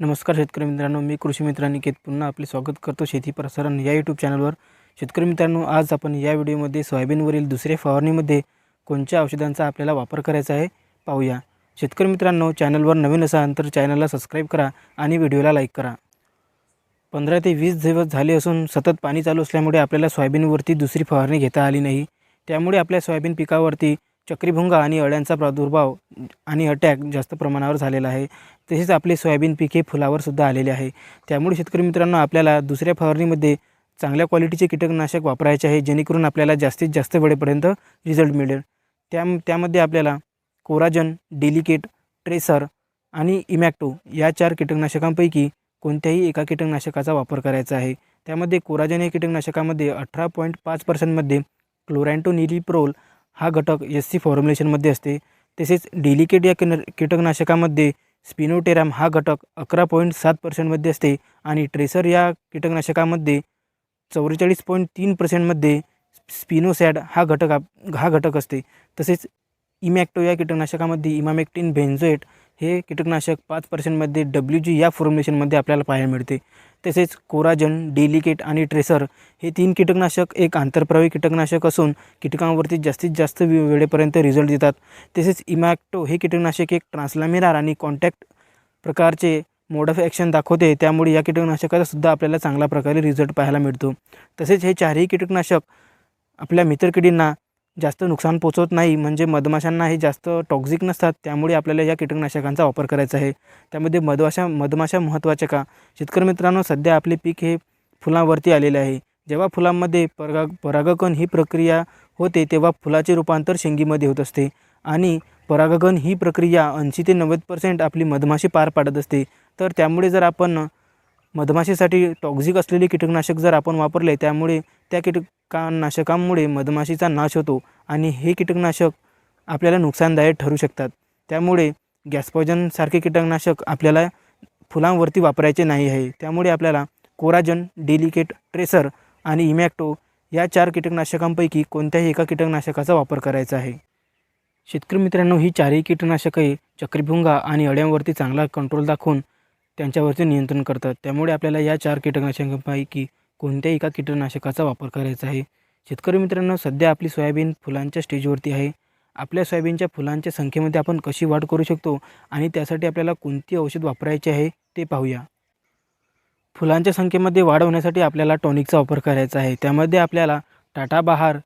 नमस्कार शेतकरी मित्रांनो मी कृषी मित्र निकेत पुन्हा आपले स्वागत करतो शेती प्रसारण या यूट्यूब चॅनलवर शेतकरी मित्रांनो आज आपण या व्हिडिओमध्ये सोयाबीनवरील दुसऱ्या फवारणीमध्ये कोणत्या औषधांचा आपल्याला वापर करायचा आहे पाहूया. शेतकरी मित्रांनो चॅनलवर नवीन असाल तर चॅनलला सबस्क्राईब करा आणि व्हिडिओला लाईक करा. पंधरा ते वीस दिवस झाले असून सतत पाणी चालू असल्यामुळे आपल्याला सोयाबीनवरती दुसरी फवारणी घेता आली नाही. त्यामुळे आपल्या सोयाबीन पिकावरती चक्रीभुंगा आणि अळ्यांचा प्रादुर्भाव आणि अटॅक जास्त प्रमाणावर झालेला आहे. तसेच आपले सोयाबीन पीक हे फुलावर सुद्धा आलेले आहे. त्यामुळे शेतकरी मित्रांनो आपल्याला दुसऱ्या फवारणीमध्ये चांगल्या क्वालिटीचे कीटकनाशक वापरायचे आहे जेणेकरून आपल्याला जास्तीत जास्त वेळेपर्यंत रिझल्ट मिळेल. त्या त्यामध्ये आपल्याला कोराजन डेलिकेट ट्रेसर आणि इमॅक्टो या चार कीटकनाशकांपैकी कोणत्याही एका कीटकनाशकाचा वापर करायचा आहे. त्यामध्ये कोराजन या कीटकनाशकामध्ये अठरा पॉईंट पाच पर्सेंटमध्ये क्लोरॅन्टोनिलिप्रोल हा घटक एस सी फॉर्म्युलेशनमध्ये असते. तसेच डेलिकेट या किन कीटकनाशकामध्ये स्पिनोटेराम हा घटक अकरा पॉईंट सात पर्सेंटमध्ये असते आणि ट्रेसर या कीटकनाशकामध्ये चौवेचाळीस पॉईंट तीन पर्सेंटमध्ये स्पिनोसॅड हा घटक आप हा घटक असते. तसेच इमॅक्टो या कीटकनाशकामध्ये इमामेक्टिन बेन्झोएट हे कीटकनाशक पाच पर्सेंटमध्ये डब्ल्यू जी या फॉर्म्युलेशनमध्ये आपल्याला पाहायला मिळते. तसेच कोराजन डेलिकेट आणि ट्रेसर हे तीन कीटकनाशक एक आंतरप्रवाही कीटकनाशक असून कीटकांवरती जास्तीत जास्त वे- वेळेपर्यंत रिझल्ट देतात. तसेच इमॅक्टो हे कीटकनाशक एक ट्रान्सलामिनार आणि कॉन्टॅक्ट प्रकारचे मोड ऑफ ॲक्शन दाखवते. त्यामुळे या कीटकनाशकाचा सुद्धा आपल्याला चांगल्या प्रकारे रिझल्ट पाहायला मिळतो. तसेच हे चारही कीटकनाशक आपल्या मित्रकिडींना जास्त नुकसान पोचवत नाही म्हणजे मधमाशांना हे जास्त टॉक्झिक नसतात त्यामुळे आपल्याला या कीटकनाशकांचा वापर करायचा आहे. त्यामध्ये मधमाशा मधमाशा महत्त्वाच्या का? शेतकरी मित्रांनो सध्या आपले पीक हे फुलांवरती आलेले आहे. जेव्हा फुलांमध्ये पराग परागकण ही प्रक्रिया होते तेव्हा फुलाचे रूपांतर शेंगीमध्ये होत असते. आणि परागकण ही प्रक्रिया ऐंशी ते नव्वद पर्सेंट आपली मधमाशी पार पाडत असते. तर त्यामुळे जर आपण मधमाशीसाठी टॉक्झिक असलेले कीटकनाशक जर आपण वापरले त्यामुळे त्या कीटकनाशकांमुळे मधमाशीचा नाश होतो आणि हे कीटकनाशक आपल्याला नुकसानदायक ठरू शकतात. त्यामुळे गॅस्पॉजनसारखे कीटकनाशक आपल्याला फुलांवरती वापरायचे नाही आहे. त्यामुळे आपल्याला कोराजन डेलिकेट ट्रेसर आणि इमॅक्टो या चार कीटकनाशकांपैकी कोणत्याही एका कीटकनाशकाचा वापर करायचा आहे. शेतकरी मित्रांनो ही चारही कीटकनाशके चक्रीभुंगा आणि अळ्यांवरती चांगला कंट्रोल दाखवून त्यांच्यावरती नियंत्रण करतात. त्यामुळे आपल्याला या चार कीटकनाशकांपैकी कोणत्याही एका कीटकनाशकाचा वापर करायचा आहे. शेतकरी मित्रांनो सध्या आपली सोयाबीन फुलांच्या स्टेजवरती आहे. आपल्या सोयाबीनच्या फुलांच्या संख्येमध्ये आपण कशी वाढ करू शकतो आणि त्यासाठी आपल्याला कोणती औषध वापरायचे आहे ते पाहूया. फुलांच्या संख्येमध्ये वाढ होण्यासाठी आपल्याला टॉनिकचा वापर करायचा आहे. त्यामध्ये आपल्याला टाटा बहार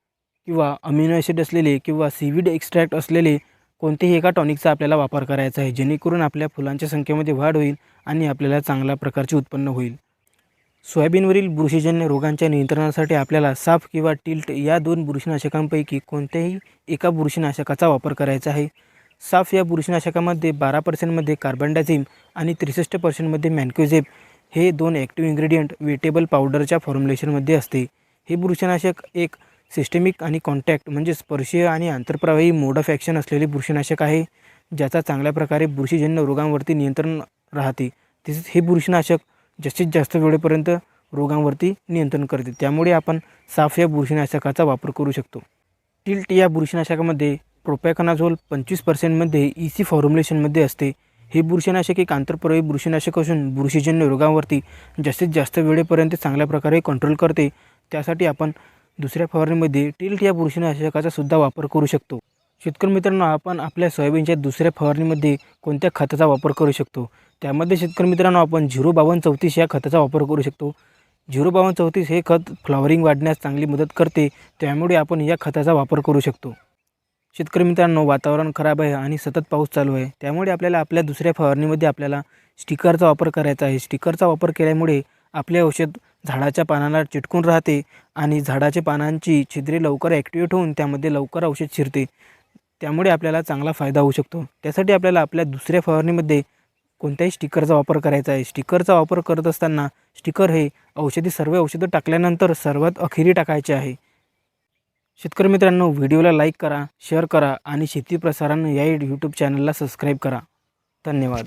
किंवा अमिनो ॲसिड असलेले किंवा सीविड एक्स्ट्रॅक्ट असलेले कोणतेही एका टॉनिकचा आपल्याला वापर करायचा आहे जेणेकरून आपल्या फुलांच्या संख्येमध्ये वाढ होईल आणि आपल्याला चांगल्या प्रकारचे उत्पन्न होईल. सोयाबीनवरील बुरशीजन्य रोगांच्या नियंत्रणासाठी आपल्याला साफ किंवा टिल्ट या दोन बुरशीनाशकांपैकी कोणत्याही एका बुरशीनाशकाचा वापर करायचा आहे. साफ या बुरशीनाशकामध्ये बारा पर्सेंटमध्ये कार्बन डायझिम आणि त्रेसष्ट पर्सेंटमध्ये मॅन्क्युझेप हे दोन ॲक्टिव्ह इन्ग्रेडियंट वेटेबल पावडरच्या फॉर्म्युलेशनमध्ये असते. हे बुरशीनाशक एक सिस्टेमिक आणि कॉन्टॅक्ट म्हणजे स्पर्शीय आणि आंतरप्रवाही मोड ऑफ ॲक्शन असलेले बुरशीनाशक आहे ज्याचा चांगल्या प्रकारे बुरशीजन्य रोगांवरती नियंत्रण राहते. तसेच हे बुरशीनाशक जास्तीत जास्त वेळेपर्यंत रोगांवरती नियंत्रण करते. त्यामुळे आपण साफ या बुरशीनाशकाचा वापर करू शकतो. टिल्ट या बुरशीनाशकामध्ये प्रोपॅकनाझोल पंचवीस पर्सेंटमध्ये ई सी फॉर्म्युलेशनमध्ये असते. हे बुरशीनाशक एक आंतरप्रवाही बुरशीनाशक असून बुरशीजन्य रोगांवरती जास्तीत जास्त वेळेपर्यंत चांगल्या प्रकारे कंट्रोल करते. त्यासाठी आपण दुसऱ्या फवारणीमध्ये टिल्ट या बुरशीनाशकाचा सुद्धा वापर करू शकतो. शेतकरी मित्रांनो आपण आपल्या सोयाबीनच्या दुसऱ्या फवारणीमध्ये कोणत्या खताचा वापर करू शकतो? त्यामध्ये शेतकरी मित्रांनो आपण झिरो बावन्न चौतीस या खताचा वापर करू शकतो. झिरो बावन्न चौतीस हे खत फ्लॉवरिंग वाढण्यास चांगली मदत करते त्यामुळे आपण या खताचा वापर करू शकतो. शेतकरी मित्रांनो वातावरण खराब आहे आणि सतत पाऊस चालू आहे. त्यामुळे आपल्याला आपल्या दुसऱ्या फवारणीमध्ये आपल्याला स्टिकरचा वापर करायचा आहे. स्टिकरचा वापर केल्यामुळे आपले औषध झाडाच्या पानांना चिटकून राहते आणि झाडाच्या पानांची छिद्रे लवकर ॲक्टिवेट होऊन त्यामध्ये लवकर औषध शिरते. त्यामुळे आपल्याला चांगला फायदा होऊ शकतो. त्यासाठी आपल्याला आपल्या दुसऱ्या फवारणीमध्ये कोणत्याही स्टिकरचा वापर करायचा आहे. स्टिकरचा वापर करत असताना स्टिकर हे औषधी सर्व औषधं टाकल्यानंतर सर्वात अखेरी टाकायचे आहे. शेतकरी मित्रांनो व्हिडिओला लाईक करा शेअर करा आणि शेती प्रसारण या यूट्यूब चॅनलला सबस्क्राईब करा. धन्यवाद.